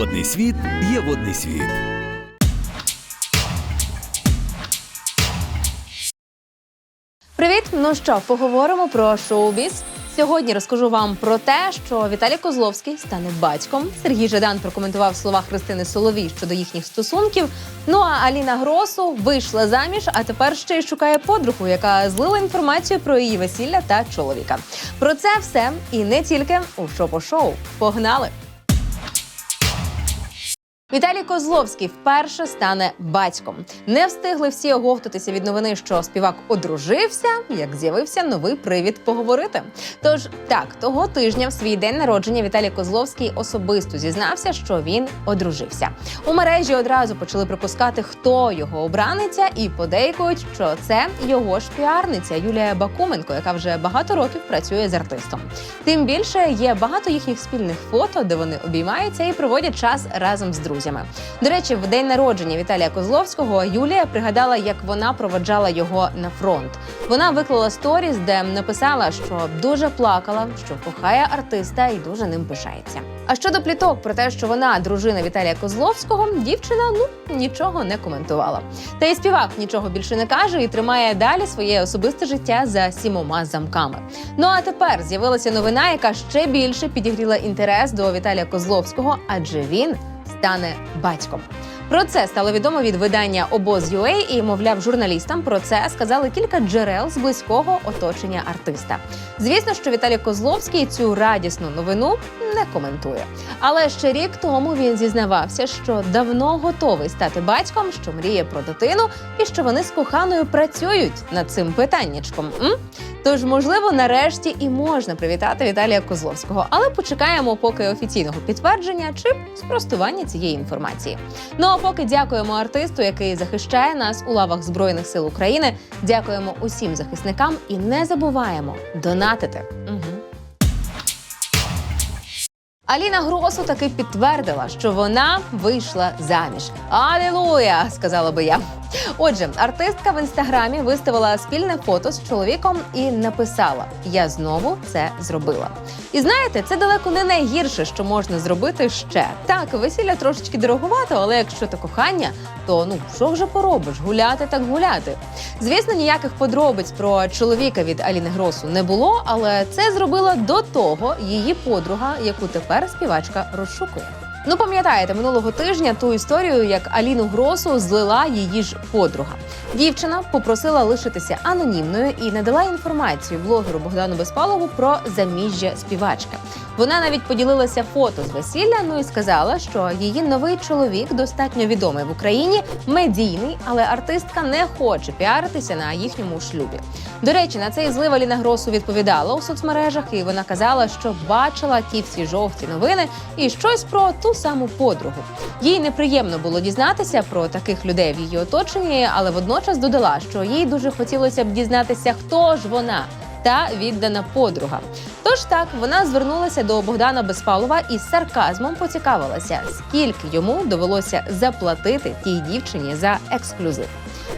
Водний світ є водний світ. Привіт! Ну що, поговоримо про шоу-біз. Сьогодні розкажу вам про те, що Віталій Козловський стане батьком. Сергій Жадан прокоментував слова Христини Соловій щодо їхніх стосунків. Ну а Аліна Гросу вийшла заміж, а тепер ще й шукає подругу, яка злила інформацію про її весілля та чоловіка. Про це все і не тільки у шоу-по-шоу. Погнали! Віталій Козловський вперше стане батьком. Не встигли всі оговтатися від новини, що співак одружився, як з'явився новий привід поговорити. Тож так, того тижня в свій день народження Віталій Козловський особисто зізнався, що він одружився. У мережі одразу почали припускати, хто його обраниця, і подейкують, що це його ж піарниця Юлія Бакуменко, яка вже багато років працює з артистом. Тим більше є багато їхніх спільних фото, де вони обіймаються і проводять час разом з друзями. До речі, в день народження Віталія Козловського Юлія пригадала, як вона проведжала його на фронт. Вона виклала сторіс, де написала, що дуже плакала, що кохає артиста і дуже ним пишається. А щодо пліток про те, що вона дружина Віталія Козловського, дівчина ну нічого не коментувала. Та й співак нічого більше не каже і тримає далі своє особисте життя за сімома замками. Ну а тепер з'явилася новина, яка ще більше підігріла інтерес до Віталія Козловського, адже він стане батьком. Про це стало відомо від видання Обоз.UA і, мовляв, журналістам про це сказали кілька джерел з близького оточення артиста. Звісно, що Віталій Козловський цю радісну новину не коментує. Але ще рік тому він зізнавався, що давно готовий стати батьком, що мріє про дитину, і що вони з коханою працюють над цим питаннячком. М? Тож, можливо, нарешті і можна привітати Віталія Козловського, але почекаємо поки офіційного підтвердження чи спростування цієї інформації. Ну а поки дякуємо артисту, який захищає нас у лавах Збройних сил України. Дякуємо усім захисникам і не забуваємо донатити. Угу. Аліна Гросу таки підтвердила, що вона вийшла заміж. Алілуя! сказала би я. Отже, артистка в інстаграмі виставила спільне фото з чоловіком і написала: Я знову це зробила. І знаєте, це далеко не найгірше, що можна зробити ще. Так, весілля трошечки дороговато, але якщо то кохання, то ну що вже поробиш? Гуляти так гуляти. Звісно, ніяких подробиць про чоловіка від Аліни Гросу не було, але це зробила до того її подруга, яку тепер співачка розшукує. Ну, пам'ятаєте, минулого тижня ту історію, як Аліну Гросу злила її ж подруга. Дівчина попросила лишитися анонімною і надала інформацію блогеру Богдану Безпалову про заміжжя співачки. Вона навіть поділилася фото з весілля. Ну і сказала, що її новий чоловік достатньо відомий в Україні, медійний, але артистка не хоче піаритися на їхньому шлюбі. До речі, на цей злив Аліна Гросу відповідала у соцмережах, і вона казала, що бачила ті всі жовті новини і щось про ту саму подругу. Їй неприємно було дізнатися про таких людей в її оточенні, але водночас додала, що їй дуже хотілося б дізнатися, хто ж вона. Та віддана подруга. Тож так вона звернулася до Богдана Безпалова і з сарказмом поцікавилася, скільки йому довелося заплатити тій дівчині за ексклюзив.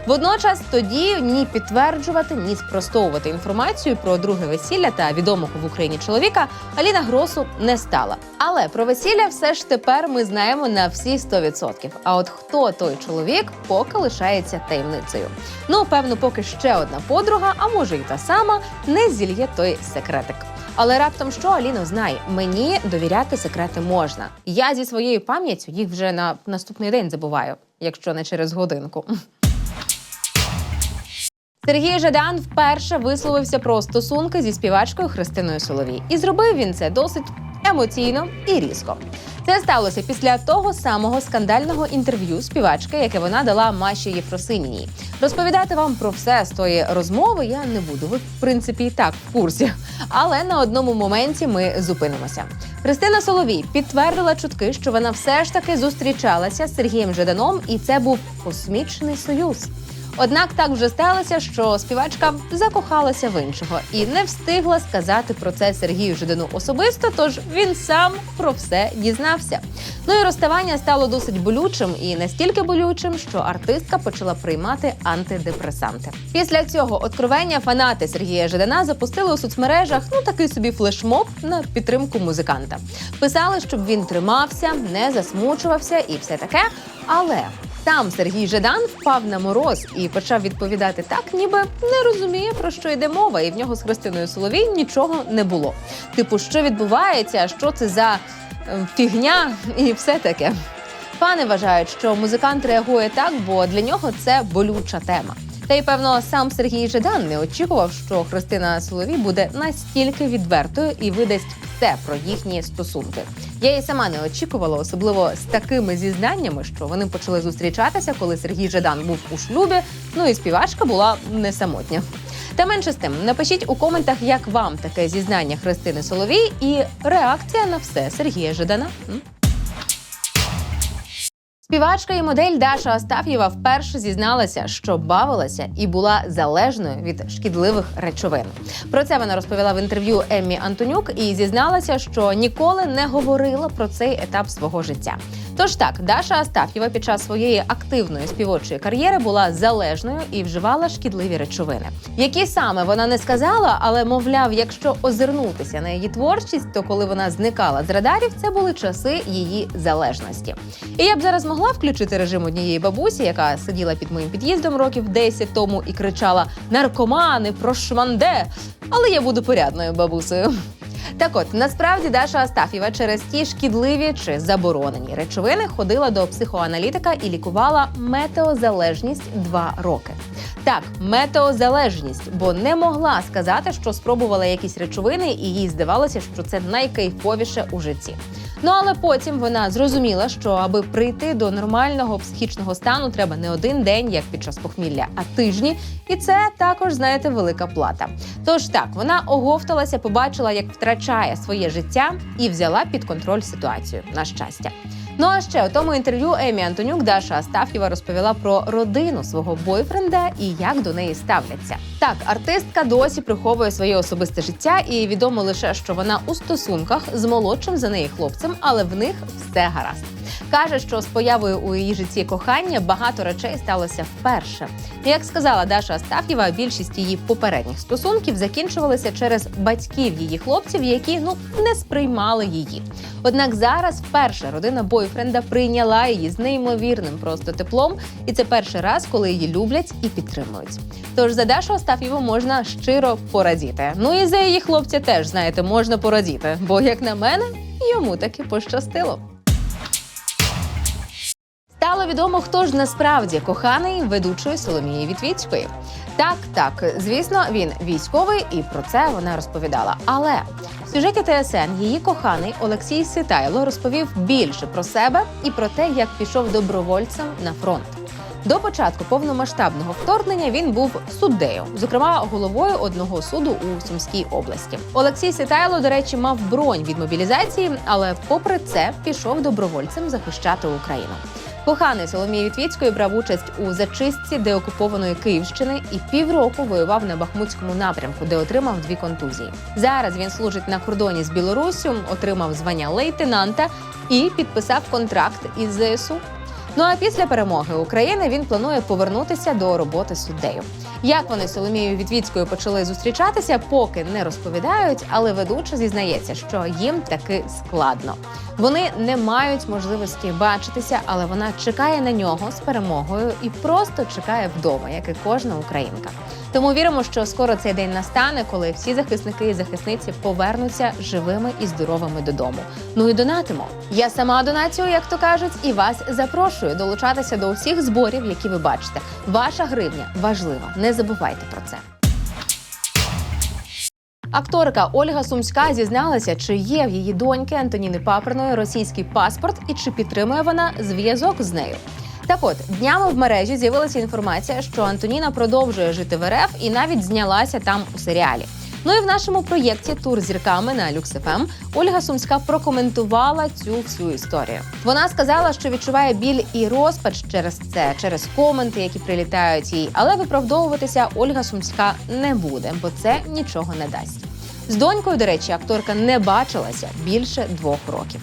Водночас тоді ні підтверджувати, ні спростовувати інформацію про друге весілля та відомого в Україні чоловіка Аліна Гросу не стала. Але про весілля все ж тепер ми знаємо на всі 100%. А от хто той чоловік, поки лишається таємницею. Ну, певно, поки ще одна подруга, а може й та сама, не зільє той секретик. Але раптом що Аліно знай, мені довіряти секрети можна. Я зі своєю пам'яттю їх вже на наступний день забуваю, якщо не через годинку. Сергій Жадан вперше висловився про стосунки зі співачкою Христиною Соловій, і зробив він це досить емоційно і різко. Це сталося після того самого скандального інтерв'ю співачки, яке вона дала Маші Єфросиніній. Розповідати вам про все з тої розмови я не буду. Ви, в принципі, і так в курсі. Але на одному моменті ми зупинимося. Христина Соловій підтвердила чутки, що вона все ж таки зустрічалася з Сергієм Жаданом, і це був космічний союз. Однак так вже сталося, що співачка закохалася в іншого і не встигла сказати про це Сергію Жидану особисто, тож він сам про все дізнався. Ну і розставання стало досить болючим і настільки болючим, що артистка почала приймати антидепресанти. Після цього откровення фанати Сергія Жидана запустили у соцмережах ну такий собі флешмоб на підтримку музиканта. Писали, щоб він тримався, не засмучувався і все таке. Але сам Сергій Жадан впав на мороз і почав відповідати так, ніби не розуміє про що йде мова, і в нього з Христиною Соловій нічого не було. Типу, що відбувається, що це за е, фігня, і все таке. Фани вважають, що музикант реагує так, бо для нього це болюча тема. Та й певно сам Сергій Жадан не очікував, що Христина Соловій буде настільки відвертою і видасть все про їхні стосунки. Я і сама не очікувала, особливо з такими зізнаннями, що вони почали зустрічатися, коли Сергій Жадан був у шлюбі. Ну і співачка була не самотня. Та менше з тим, напишіть у коментах, як вам таке зізнання Христини Соловій і реакція на все Сергія Жадана. Співачка і модель Даша Остаф'єва вперше зізналася, що бавилася і була залежною від шкідливих речовин. Про це вона розповіла в інтерв'ю Еммі Антонюк і зізналася, що ніколи не говорила про цей етап свого життя. Тож так, Даша Астаф'єва під час своєї активної співочої кар'єри була залежною і вживала шкідливі речовини. Які саме вона не сказала, але мовляв, якщо озирнутися на її творчість, то коли вона зникала з радарів, це були часи її залежності. І я б зараз могла включити режим однієї бабусі, яка сиділа під моїм під'їздом років 10 тому і кричала Наркомани, прошманде! Але я буду порядною бабусею. Так от насправді Даша Астафєва через ті шкідливі чи заборонені речовини ходила до психоаналітика і лікувала метеозалежність два роки. Так, метеозалежність, бо не могла сказати, що спробувала якісь речовини, і їй здавалося, що це найкайфовіше у житті. Ну але потім вона зрозуміла, що аби прийти до нормального психічного стану, треба не один день, як під час похмілля, а тижні. І це також, знаєте, велика плата. Тож так, вона оговталася, побачила, як втрачає своє життя, і взяла під контроль ситуацію. На щастя. Ну а ще у тому інтерв'ю Емі Антонюк Даша Астаф'єва розповіла про родину свого бойфренда і як до неї ставляться. Так, артистка досі приховує своє особисте життя, і відомо лише, що вона у стосунках з молодшим за неї хлопцем, але в них все гаразд. Каже, що з появою у її житті кохання багато речей сталося вперше. Як сказала Даша Астаф'єва, більшість її попередніх стосунків закінчувалися через батьків її хлопців, які ну не сприймали її. Однак зараз вперше родина бойфренда прийняла її з неймовірним просто теплом, і це перший раз, коли її люблять і підтримують. Тож за Дашу Астаф'єву можна щиро порадіти. Ну і за її хлопця теж знаєте, можна порадіти, бо як на мене, йому таки пощастило. Стало відомо, хто ж насправді коханий ведучої Соломії Вітвіцької. Так, так, звісно, він військовий, і про це вона розповідала. Але в сюжеті ТСН її коханий Олексій Ситайло розповів більше про себе і про те, як пішов добровольцем на фронт. До початку повномасштабного вторгнення він був суддею, зокрема головою одного суду у Сумській області. Олексій Ситайло, до речі, мав бронь від мобілізації, але попри це пішов добровольцем захищати Україну. Коханий Соломії Вітвіцької брав участь у зачистці деокупованої Київщини і півроку воював на Бахмутському напрямку, де отримав дві контузії. Зараз він служить на кордоні з Білоруссю, отримав звання лейтенанта і підписав контракт із ЗСУ. Ну а після перемоги України він планує повернутися до роботи суддею. Як вони з Соломією Вітвіцькою почали зустрічатися, поки не розповідають, але ведуча зізнається, що їм таки складно. Вони не мають можливості бачитися, але вона чекає на нього з перемогою і просто чекає вдома, як і кожна українка. Тому віримо, що скоро цей день настане, коли всі захисники і захисниці повернуться живими і здоровими додому. Ну і донатимо. Я сама донацію, як то кажуть, і вас запрошую долучатися до усіх зборів, які ви бачите. Ваша гривня важлива. Не забувайте про це. Акторка Ольга Сумська зізналася, чи є в її доньки Антоніни Паперної російський паспорт і чи підтримує вона зв'язок з нею. Так от днями в мережі з'явилася інформація, що Антоніна продовжує жити в РФ і навіть знялася там у серіалі. Ну і в нашому проєкті Тур зірками на LuxFM Ольга Сумська прокоментувала цю всю історію. Вона сказала, що відчуває біль і розпач через це, через коменти, які прилітають їй, але виправдовуватися Ольга Сумська не буде, бо це нічого не дасть. З донькою, до речі, акторка не бачилася більше двох років.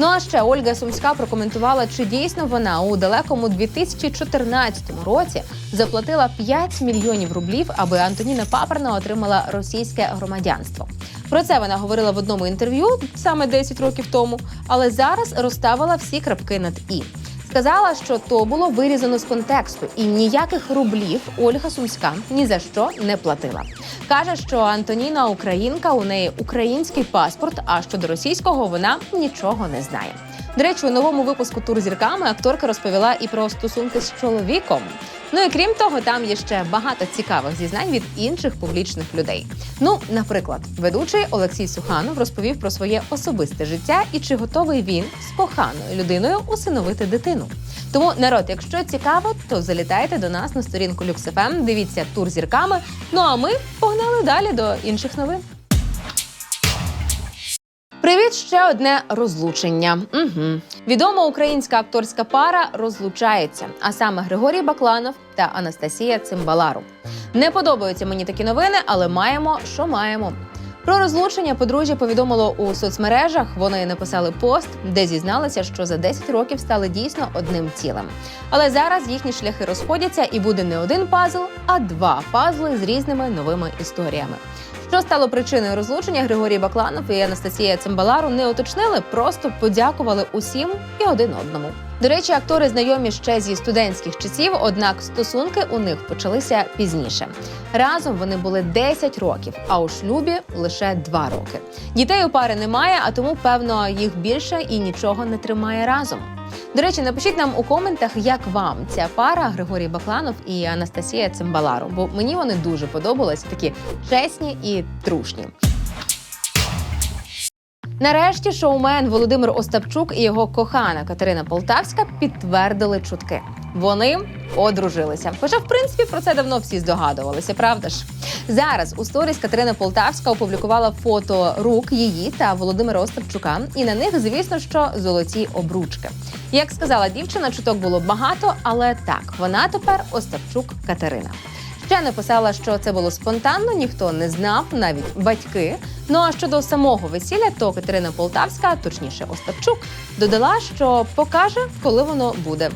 Ну а ще Ольга Сумська прокоментувала, чи дійсно вона у далекому 2014 році заплатила 5 мільйонів рублів, аби Антоніна Паперна отримала російське громадянство. Про це вона говорила в одному інтерв'ю саме 10 років тому, але зараз розставила всі крапки над і. Сказала, що то було вирізано з контексту, і ніяких рублів Ольга Сумська ні за що не платила. Каже, що Антоніна українка, у неї український паспорт. А щодо російського вона нічого не знає. До речі, у новому випуску тур зірками акторка розповіла і про стосунки з чоловіком. Ну і крім того, там є ще багато цікавих зізнань від інших публічних людей. Ну, наприклад, ведучий Олексій Суханов розповів про своє особисте життя і чи готовий він з коханою людиною усиновити дитину. Тому народ, якщо цікаво, то залітайте до нас на сторінку LuxFM, дивіться тур зірками. Ну а ми погнали далі до інших новин. Привіт, ще одне розлучення. Угу. Відома українська акторська пара розлучається, а саме Григорій Бакланов та Анастасія Цимбалару. Не подобаються мені такі новини, але маємо, що маємо. Про розлучення подружжя повідомило у соцмережах. Вони написали пост, де зізналися, що за 10 років стали дійсно одним цілим. Але зараз їхні шляхи розходяться, і буде не один пазл, а два пазли з різними новими історіями. Що стало причиною розлучення Григорій Бакланов і Анастасія Цимбалару не уточнили, просто подякували усім і один одному. До речі, актори знайомі ще зі студентських часів, однак стосунки у них почалися пізніше. Разом вони були 10 років, а у шлюбі лише 2 роки. Дітей у пари немає, а тому певно їх більше і нічого не тримає разом. До речі, напишіть нам у коментах, як вам ця пара Григорій Бакланов і Анастасія Цимбалару, бо мені вони дуже подобалися, такі чесні і трушні. Нарешті шоумен Володимир Остапчук і його кохана Катерина Полтавська підтвердили чутки. Вони одружилися. Хоча, в принципі, про це давно всі здогадувалися, правда ж? Зараз у сторіс Катерина Полтавська опублікувала фото рук її та Володимира Остапчука, і на них, звісно, що золоті обручки. Як сказала дівчина, чуток було багато, але так, вона тепер Остапчук Катерина. Ще написала, що це було спонтанно, ніхто не знав, навіть батьки. Ну а щодо самого весілля, то Катерина Полтавська, точніше Остапчук, додала, що покаже, коли воно буде.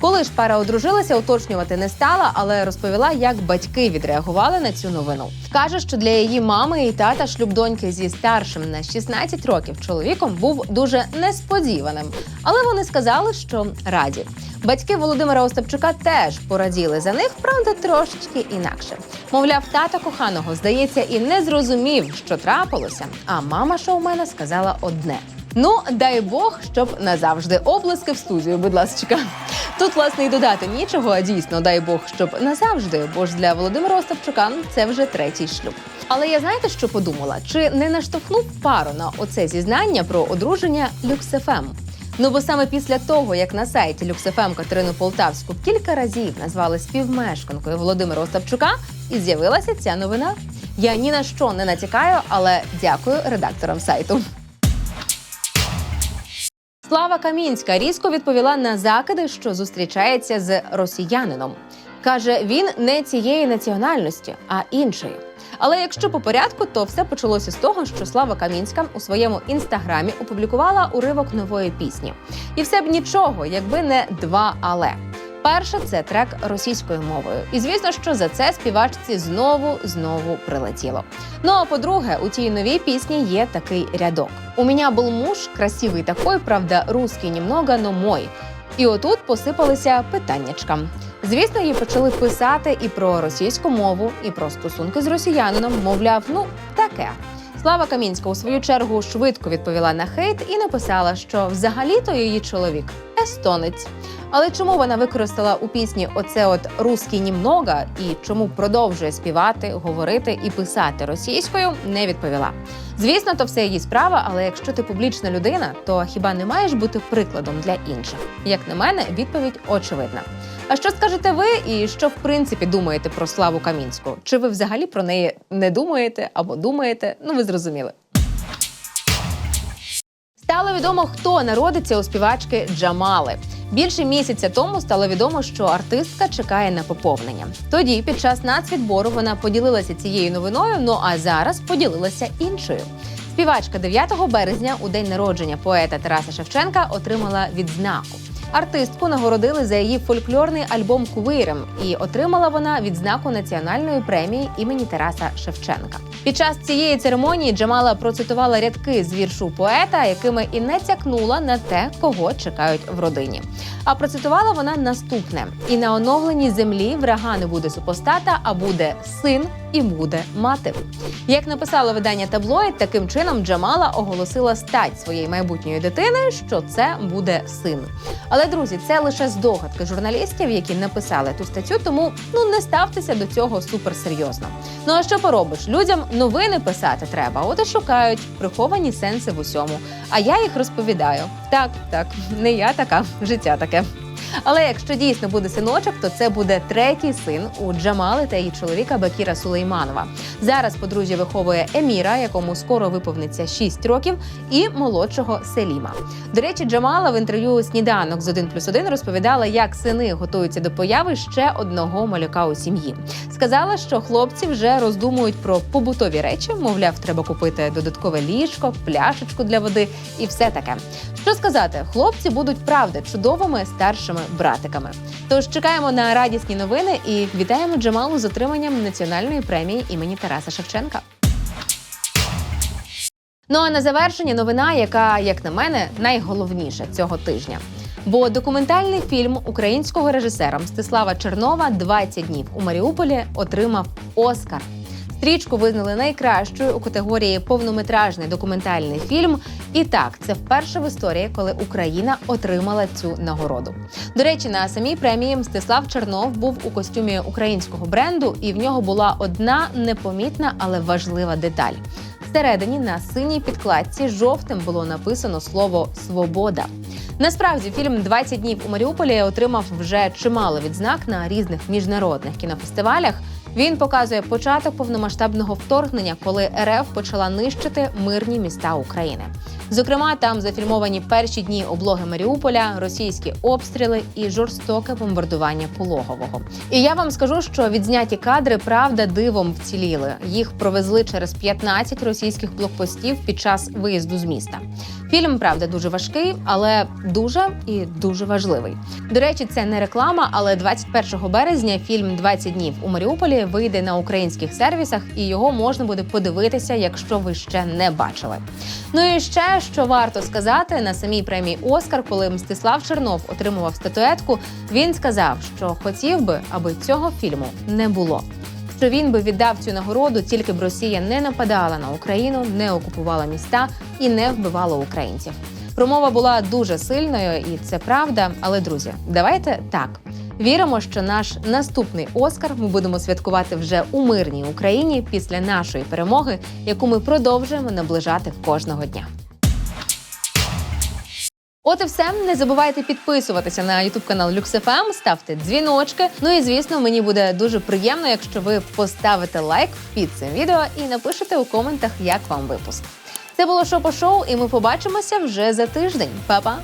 Коли ж пара одружилася, уточнювати не стала, але розповіла, як батьки відреагували на цю новину. Каже, що для її мами і тата шлюб доньки зі старшим на 16 років чоловіком був дуже несподіваним. Але вони сказали, що раді. Батьки Володимира Остапчука теж пораділи за них, правда, трошечки інакше. Мовляв, тата коханого здається і не зрозумів, що трапилося. А мама шоумена сказала одне. Ну, дай Бог, щоб назавжди облиски в студію, будь ласка. Тут, власне, і додати нічого, а дійсно, дай Бог, щоб назавжди, бо ж для Володимира Остапчука це вже третій шлюб. Але я знаєте, що подумала? Чи не наштовхнув пару на оце зізнання про одруження LuxFM? Ну бо саме після того, як на сайті LuxFM Катерину Полтавську кілька разів назвали співмешканкою Володимира Остапчука, і з'явилася ця новина. Я ні на що не натякаю, але дякую редакторам сайту. Слава Камінська різко відповіла на закиди, що зустрічається з росіянином. Каже, він не цієї національності, а іншої. Але якщо по порядку, то все почалося з того, що Слава Камінська у своєму інстаграмі опублікувала уривок нової пісні. І все б нічого, якби не два але. Перше це трек російською мовою. І звісно, що за це співачці знову знову прилетіло. Ну а по-друге, у тій новій пісні є такий рядок: у мене був муж красивий такой, правда, русский немного, но мой. І отут посипалися питаннячка. Звісно, їй почали писати і про російську мову, і про стосунки з росіянином. Мовляв, ну таке. Слава Камінська у свою чергу швидко відповіла на хейт і написала, що взагалі-то її чоловік естонець. Але чому вона використала у пісні оце от «русський німного» і чому продовжує співати, говорити і писати російською, не відповіла. Звісно, то все її справа, але якщо ти публічна людина, то хіба не маєш бути прикладом для інших? Як на мене, відповідь очевидна. А що скажете ви, і що в принципі думаєте про Славу Камінську? Чи ви взагалі про неї не думаєте або думаєте? Ну ви зрозуміли. Стало відомо, хто народиться у співачки Джамали. Більше місяця тому стало відомо, що артистка чекає на поповнення. Тоді, під час нацвідбору, вона поділилася цією новиною. Ну а зараз поділилася іншою. Співачка 9 березня, у день народження поета Тараса Шевченка, отримала відзнаку. Артистку нагородили за її фольклорний альбом Квирем, і отримала вона відзнаку національної премії імені Тараса Шевченка. Під час цієї церемонії Джамала процитувала рядки з віршу поета, якими і не цякнула на те, кого чекають в родині. А процитувала вона наступне: і на оновленій землі врага не буде супостата, а буде син і буде мати. Як написало видання таблоїд, таким чином Джамала оголосила стать своєї майбутньої дитини, що це буде син. Але друзі, це лише здогадки журналістів, які написали ту статтю. Тому ну не ставтеся до цього суперсерйозно. Ну а що поробиш? Людям новини писати треба. От і шукають приховані сенси в усьому. А я їх розповідаю. Так, так, не я така, життя таке. Але якщо дійсно буде синочок, то це буде третій син у Джамали та її чоловіка Бакіра Сулейманова. Зараз подружжя виховує Еміра, якому скоро виповниться 6 років, і молодшого Селіма. До речі, Джамала в інтерв'ю сніданок з 1 плюс 1 розповідала, як сини готуються до появи ще одного малюка у сім'ї. Сказала, що хлопці вже роздумують про побутові речі, мовляв, треба купити додаткове ліжко, пляшечку для води і все таке. Що сказати, хлопці будуть правда чудовими старшими братиками. Тож чекаємо на радісні новини і вітаємо Джамалу з отриманням національної премії імені Тараса Шевченка. Ну а на завершення новина, яка, як на мене, найголовніша цього тижня. Бо документальний фільм українського режисера Мстислава Чернова «20 днів у Маріуполі отримав Оскар. Стрічку визнали найкращою у категорії повнометражний документальний фільм. І так, це вперше в історії, коли Україна отримала цю нагороду. До речі, на самій премії Мстислав Чернов був у костюмі українського бренду, і в нього була одна непомітна, але важлива деталь. Всередині на синій підкладці жовтим було написано слово Свобода. Насправді фільм «20 днів у Маріуполі отримав вже чимало відзнак на різних міжнародних кінофестивалях. Він показує початок повномасштабного вторгнення, коли РФ почала нищити мирні міста України. Зокрема, там зафільмовані перші дні облоги Маріуполя, російські обстріли і жорстоке бомбардування пологового. І я вам скажу, що відзняті кадри правда дивом вціліли. Їх провезли через 15 російських блокпостів під час виїзду з міста. Фільм правда дуже важкий, але дуже і дуже важливий. До речі, це не реклама, але 21 березня фільм «20 днів у Маріуполі вийде на українських сервісах, і його можна буде подивитися, якщо ви ще не бачили. Ну і ще що варто сказати на самій премії Оскар, коли Мстислав Чернов отримував статуетку, він сказав, що хотів би, аби цього фільму не було. Що він би віддав цю нагороду, тільки б Росія не нападала на Україну, не окупувала міста і не вбивала українців. Промова була дуже сильною, і це правда. Але друзі, давайте так. Віримо, що наш наступний Оскар ми будемо святкувати вже у мирній Україні після нашої перемоги, яку ми продовжуємо наближати кожного дня. От і все. Не забувайте підписуватися на youtube канал LuxFM, ставте дзвіночки. Ну і звісно, мені буде дуже приємно, якщо ви поставите лайк під цим відео і напишете у коментах, як вам випуск. Це було шопо шоу, і ми побачимося вже за тиждень. Па-па!